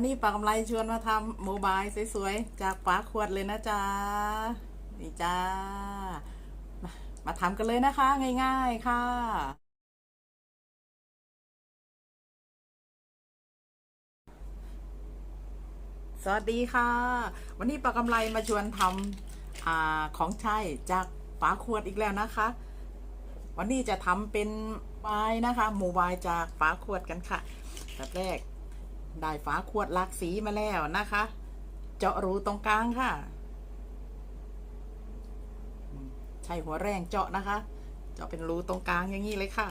วันนี้ปากกำไรชวนมาทำโมบายสวยๆ จากฝาขวดเลยนะจ๊ะ นี่จ้า มาทำกันเลยนะคะ ง่ายๆค่ะ สวัสดีค่ะ วันนี้ปากกำไรมาชวนทำอของใช้จากฝาขวดอีกแล้วนะคะ วันนี้จะทำเป็นบายนะคะโมบายจากฝาขวดกันค่ะแบบแรก ได้ฝาขวดหลากสีมาแล้วนะคะ เจาะรูตรงกลางค่ะ ใช้หัวแรงเจาะนะคะ เจาะเป็นรูตรงกลางอย่างนี้เลยค่ะ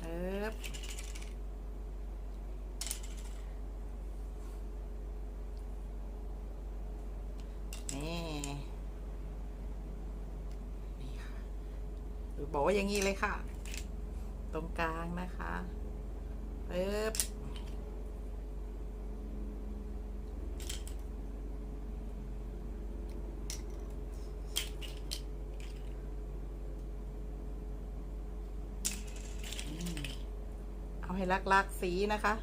เอ๊บนี่นี่ค่ะหรือบอกว่าอย่างนี้เลยค่ะ ตรงกลางนะคะ ปึ๊บเอาให้ลัก ๆ สีนะคะ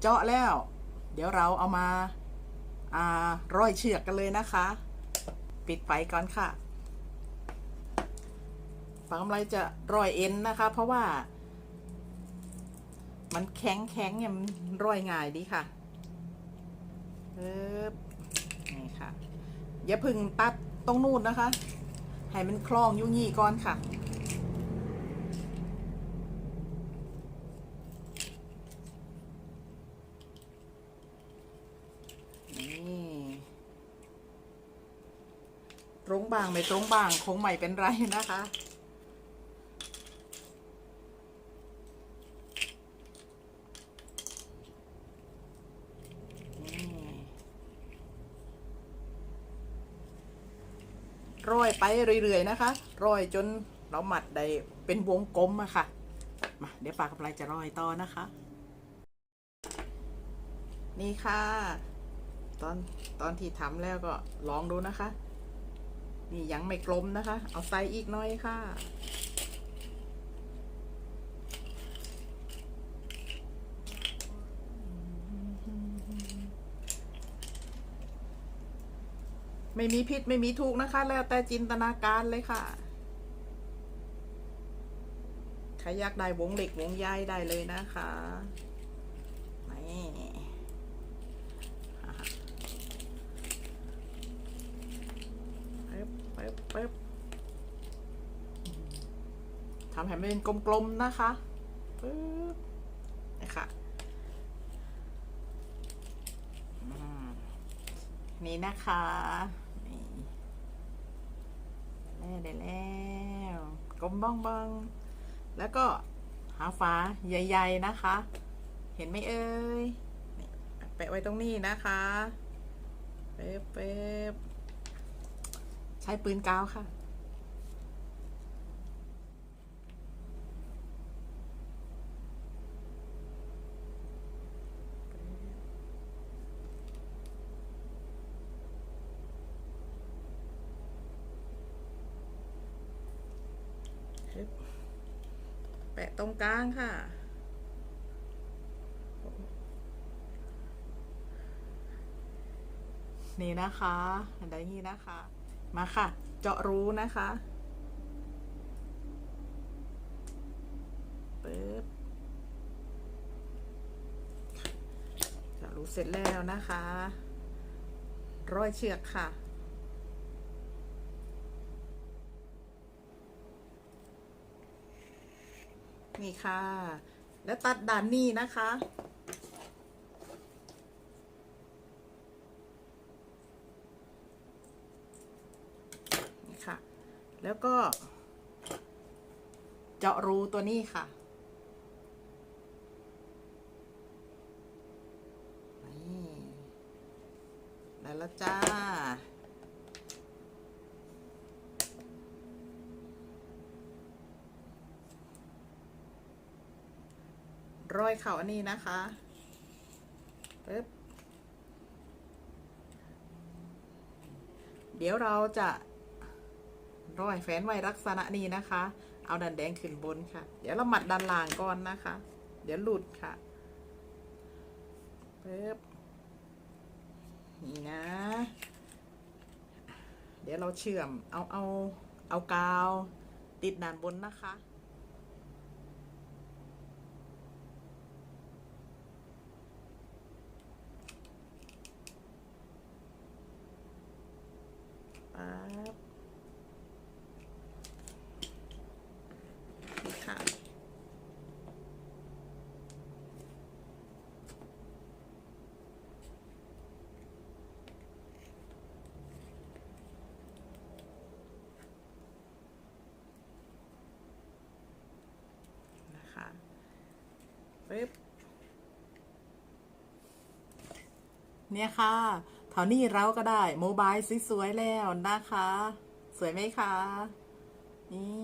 เจาะแล้ว เดี๋ยวเราเอามาอ่าร้อยเชือกกันเลยนะคะ ปิดไฟก่อนค่ะฝังกำไรจะร้อยเอ็นนะคะ เพราะว่า มันแข็งแข็งเนี่ยมันร้อยง่ายดีค่ะเอ๊บนี่ค่ะ อย่าพึ่งตัดตรงนู่นนะคะ ให้มันคล้องอยุ่งี้ก่อนค่ะนี่ตรงบางไม่ตรงบางคงไม่เป็นไรนะคะ นี่ ร่อยไปเรื่อยๆนะคะร่อยจนเราหมัดได้เป็นวงกลมอะค่ะมาเดี๋ยวปากกับไรจะร่อยต่อนะคะ นี่ค่ะ ตอนตอนที่ทำแล้วก็ลองดูนะคะ นี่ยังไม่กลมนะคะ เอาใส่อีกน้อยค่ะ ไม่มีผิดไม่มีถูกนะคะ แล้วแต่จินตนาการเลยค่ะ ใครอยากได้วงเหล็กวงใยได้เลยนะคะนี่ปึ๊บปึ๊บทำให้มันเป็นกลมๆนะคะปึ๊บนี่ค่ะนี่นะคะ ได้แล้วกลมบ้องบ้องแล้วก็หาฝาใหญ่ๆนะคะ เห็นไหมเอ่ยนี่แปะไว้ตรงนี้นะคะเป๊บเป๊บใช้ปืนกาวค่ะ แปะตรงกลางค่ะ นี่นะคะอันใดนี้นะคะ มาค่ะ เจาะรูนะคะปึ๊บเจาะรูเสร็จแล้วนะคะ ร้อยเชือกค่ะ นี่ค่ะ แล้วตัดด้านนี้นะคะ นี่ค่ะ แล้วก็ เจาะรูตัวนี้ค่ะนี่ได้แล้วจ้า ร้อยเข่าอันนี้นะคะปึ๊บเดี๋ยวเราจะร้อยแฟนไว้ลักษณะนี้นะคะ เอาดันแดงขึ้นบนค่ะ เดี๋ยวเราหมัดด้านล่างก่อนนะคะ เดี๋ยวหลุดค่ะปึ๊บนี่นะ เดี๋ยวเราเชื่อมเอาเอาเอากาว ติดด้านบนนะคะ ปั๊บนี่ค่ะนะคะปึ๊บเนี่ยค่ะ เท่านี้เราก็ได้โมบายสวยๆแล้วนะคะ สวยไหมคะ นี่